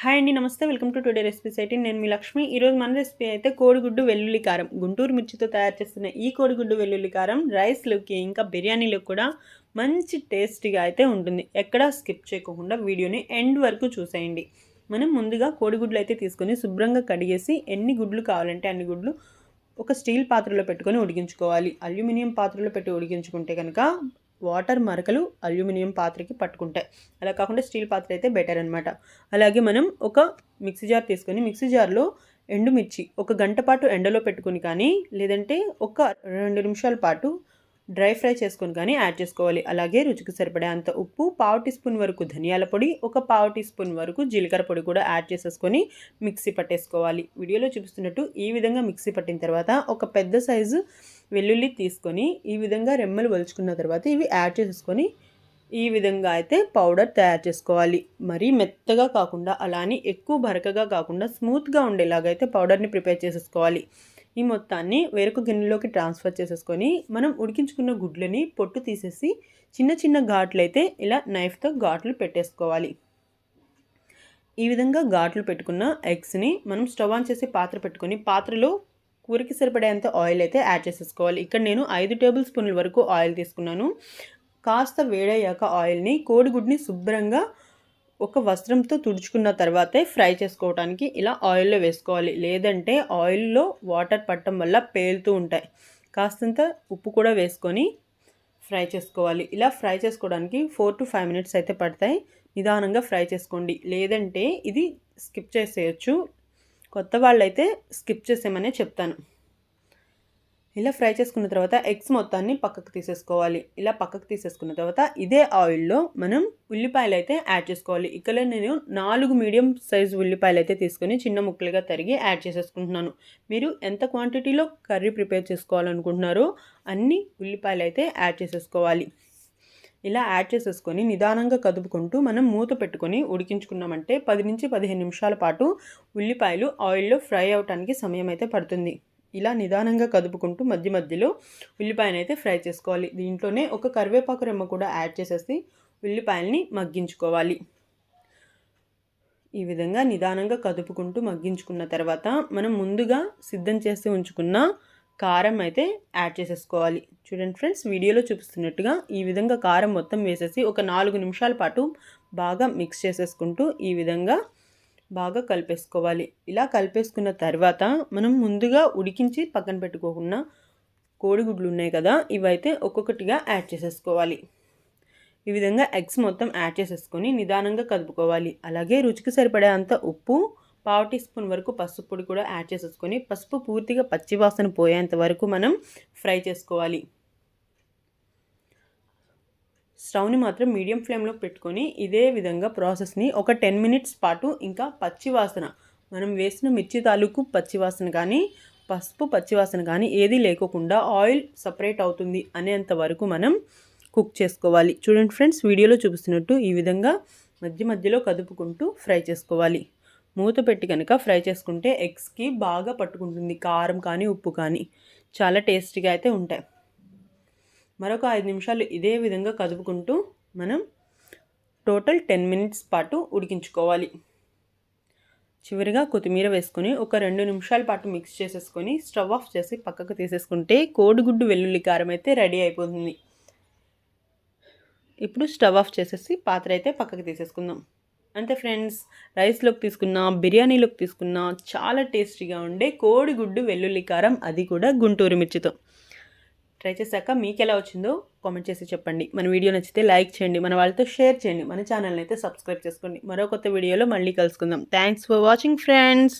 Hi అండి నమస్తే. Welcome to today recipes అయితే నేను మీ లక్ష్మి. ఈరోజు మన రెసిపీ అయితే కోడిగుడ్డు వెల్లుల్లి కారం. గుంటూరు మిర్చితో తయారు చేస్తున్న ఈ కోడిగుడ్డు వెల్లుల్లి కారం రైస్లోకి ఇంకా బిర్యానీలో కూడా మంచి టేస్టీగా అయితే ఉంటుంది. ఎక్కడా స్కిప్ చేయకుండా వీడియోని ఎండ్ వరకు చూసేయండి. మనం ముందుగా కోడిగుడ్లు అయితే తీసుకొని శుభ్రంగా కడిగేసి ఎన్ని గుడ్లు కావాలంటే అన్ని గుడ్లు ఒక స్టీల్ పాత్రలో పెట్టుకొని ఉడికించుకోవాలి. అల్యూమినియం పాత్రలో పెట్టి ఉడికించుకుంటే కనుక వాటర్ మరకలు అల్యూమినియం పాత్రకి పట్టుకుంటాయి. అలా కాకుండా స్టీల్ పాత్ర అయితే బెటర్ అనమాట అలాగే మనం ఒక మిక్సీ జార్ తీసుకొని మిక్సీ జార్లో ఎండుమిర్చి ఒక గంట పాటు ఎండలో పెట్టుకుని కానీ లేదంటే ఒక రెండు నిమిషాల పాటు డ్రై ఫ్రై చేసుకొని కానీ యాడ్ చేసుకోవాలి. అలాగే రుచికి సరిపడే అంత ఉప్పు పావు టీ స్పూన్ వరకు ధనియాల పొడి ఒక పావు టీ స్పూన్ వరకు జీలకర్ర పొడి కూడా యాడ్ చేసేసుకొని మిక్సీ పట్టేసుకోవాలి. వీడియోలో చూపిస్తున్నట్టు ఈ విధంగా మిక్సీ పట్టిన తర్వాత ఒక పెద్ద సైజు వెల్లుల్లి తీసుకొని ఈ విధంగా రెమ్మలు వలుచుకున్న తర్వాత ఇవి యాడ్ చేసుకొని ఈ విధంగా అయితే పౌడర్ తయారు చేసుకోవాలి. మరీ మెత్తగా కాకుండా అలానే ఎక్కువ బరకగా కాకుండా స్మూత్గా ఉండేలాగా అయితే పౌడర్ని ప్రిపేర్ చేసేసుకోవాలి. ఈ మొత్తాన్ని వేరొక గిన్నెలోకి ట్రాన్స్ఫర్ చేసేసుకొని మనం ఉడికించుకున్న గుడ్లని పొట్టు తీసేసి చిన్న చిన్న ఘాట్లు అయితే ఇలా నైఫ్తో ఘాట్లు పెట్టేసుకోవాలి. ఈ విధంగా ఘాట్లు పెట్టుకున్న ఎగ్స్ని మనం స్టవ్ ఆన్ చేసి పాత్ర పెట్టుకొని పాత్రలో కూరకి సరిపడేంత ఆయిల్ అయితే యాడ్ చేసేసుకోవాలి. ఇక్కడ నేను ఐదు టేబుల్ స్పూన్ల వరకు ఆయిల్ తీసుకున్నాను. కాస్త వేడయ్యాక ఆయిల్ని కోడిగుడ్ని శుభ్రంగా ఒక వస్త్రంతో తుడుచుకున్న తర్వాతే ఫ్రై చేసుకోవడానికి ఇలా ఆయిల్లో వేసుకోవాలి. లేదంటే ఆయిల్లో వాటర్ పట్టడం వల్ల పేలుతూ ఉంటాయి. కాస్తంత ఉప్పు కూడా వేసుకొని ఫ్రై చేసుకోవాలి. ఇలా ఫ్రై చేసుకోవడానికి ఫోర్ టు ఫైవ్ మినిట్స్ అయితే పడతాయి. నిదానంగా ఫ్రై చేసుకోండి. లేదంటే ఇది స్కిప్ చేసేయచ్చు. కొత్త వాళ్ళైతే స్కిప్ చేసేమనే చెప్తాను. ఇలా ఫ్రై చేసుకున్న తర్వాత ఎగ్స్ మొత్తాన్ని పక్కకు తీసేసుకోవాలి. ఇలా పక్కకు తీసేసుకున్న తర్వాత ఇదే ఆయిల్లో మనం ఉల్లిపాయలు అయితే యాడ్ చేసుకోవాలి. ఇక్కడ నేను నాలుగు మీడియం సైజ్ ఉల్లిపాయలు అయితే తీసుకొని చిన్న ముక్కలుగా తరిగి యాడ్ చేసేసుకుంటున్నాను. మీరు ఎంత క్వాంటిటీలో కర్రీ ప్రిపేర్ చేసుకోవాలనుకుంటున్నారో అన్ని ఉల్లిపాయలు అయితే యాడ్ చేసేసుకోవాలి. ఇలా యాడ్ చేసేసుకొని నిదానంగా కదుపుకుంటూ మనం మూత పెట్టుకొని ఉడికించుకున్నామంటే పది నుంచి పదిహేను నిమిషాల పాటు ఉల్లిపాయలు ఆయిల్లో ఫ్రై అవటానికి సమయం అయితే పడుతుంది. ఇలా నిదానంగా కదుపుకుంటూ మధ్య మధ్యలో ఉల్లిపాయను అయితే ఫ్రై చేసుకోవాలి. దీంట్లోనే ఒక కరివేపాకు రెమ్మ కూడా యాడ్ చేసేసి ఉల్లిపాయల్ని మగ్గించుకోవాలి. ఈ విధంగా నిదానంగా కదుపుకుంటూ మగ్గించుకున్న తర్వాత మనం ముందుగా సిద్ధం చేసి ఉంచుకున్న కారం అయితే యాడ్ చేసేసుకోవాలి. చూడండి ఫ్రెండ్స్ వీడియోలో చూపిస్తున్నట్టుగా ఈ విధంగా కారం మొత్తం వేసేసి ఒక నాలుగు నిమిషాల పాటు బాగా మిక్స్ చేసేసుకుంటూ ఈ విధంగా బాగా కలిపేసుకోవాలి. ఇలా కలిపేసుకున్న తర్వాత మనం ముందుగా ఉడికించి పక్కన పెట్టుకోకుండా కోడిగుడ్లు ఉన్నాయి కదా ఇవైతే ఒక్కొక్కటిగా యాడ్ చేసేసుకోవాలి. ఈ విధంగా ఎగ్స్ మొత్తం యాడ్ చేసేసుకొని నిదానంగా కలుపుకోవాలి అలాగే రుచికి సరిపడే అంత ఉప్పు పావు టీ స్పూన్ వరకు పసుపు పొడి కూడా యాడ్ చేసేసుకొని పసుపు పూర్తిగా పచ్చివాసన పోయేంత వరకు మనం ఫ్రై చేసుకోవాలి. స్టవ్ని మాత్రం మీడియం ఫ్లేమ్లో పెట్టుకొని ఇదే విధంగా ప్రాసెస్ని ఒక టెన్ మినిట్స్ పాటు ఇంకా పచ్చివాసన మనం వేసిన మిర్చి తాలూకు పచ్చివాసన కానీ పసుపు పచ్చివాసన కానీ ఏది లేకోకుండా ఆయిల్ సపరేట్ అవుతుంది అనేంత వరకు మనం కుక్ చేసుకోవాలి. చూడండి ఫ్రెండ్స్ వీడియోలో చూపిస్తున్నట్టు ఈ విధంగా మధ్య మధ్యలో కదుపుకుంటూ ఫ్రై చేసుకోవాలి. మూత పెట్టి కనుక ఫ్రై చేసుకుంటే ఎగ్స్కి బాగా పట్టుకుంటుంది. కారం కానీ ఉప్పు కానీ చాలా టేస్టీగా అయితే ఉంటాయి. మరొక ఐదు నిమిషాలు ఇదే విధంగా కదుపుకుంటూ మనం టోటల్ టెన్ మినిట్స్ పాటు ఉడికించుకోవాలి. చివరిగా కొత్తిమీర వేసుకొని ఒక రెండు నిమిషాల పాటు మిక్స్ చేసేసుకొని స్టవ్ ఆఫ్ చేసి పక్కకు తీసేసుకుంటే కోడిగుడ్డు వెల్లుల్లి కారం అయితే రెడీ అయిపోతుంది. ఇప్పుడు స్టవ్ ఆఫ్ చేసేసి పాత్ర అయితే పక్కకు తీసేసుకుందాం. అంతే ఫ్రెండ్స్ రైస్లోకి తీసుకున్న బిర్యానీలోకి తీసుకున్న చాలా టేస్టీగా ఉండే కోడిగుడ్డు వెల్లుల్లి కారం అది కూడా గుంటూరు మిర్చితో. ట్రై చేశాక మీకు ఎలా వచ్చిందో కామెంట్ చేసి చెప్పండి. మన వీడియో నచ్చితే లైక్ చేయండి మన వాళ్ళతో షేర్ చేయండి మన ఛానల్ని అయితే సబ్స్క్రైబ్ చేసుకోండి. మరో కొత్త వీడియోలో మళ్ళీ కలుసుకుందాం. Thanks for watching friends.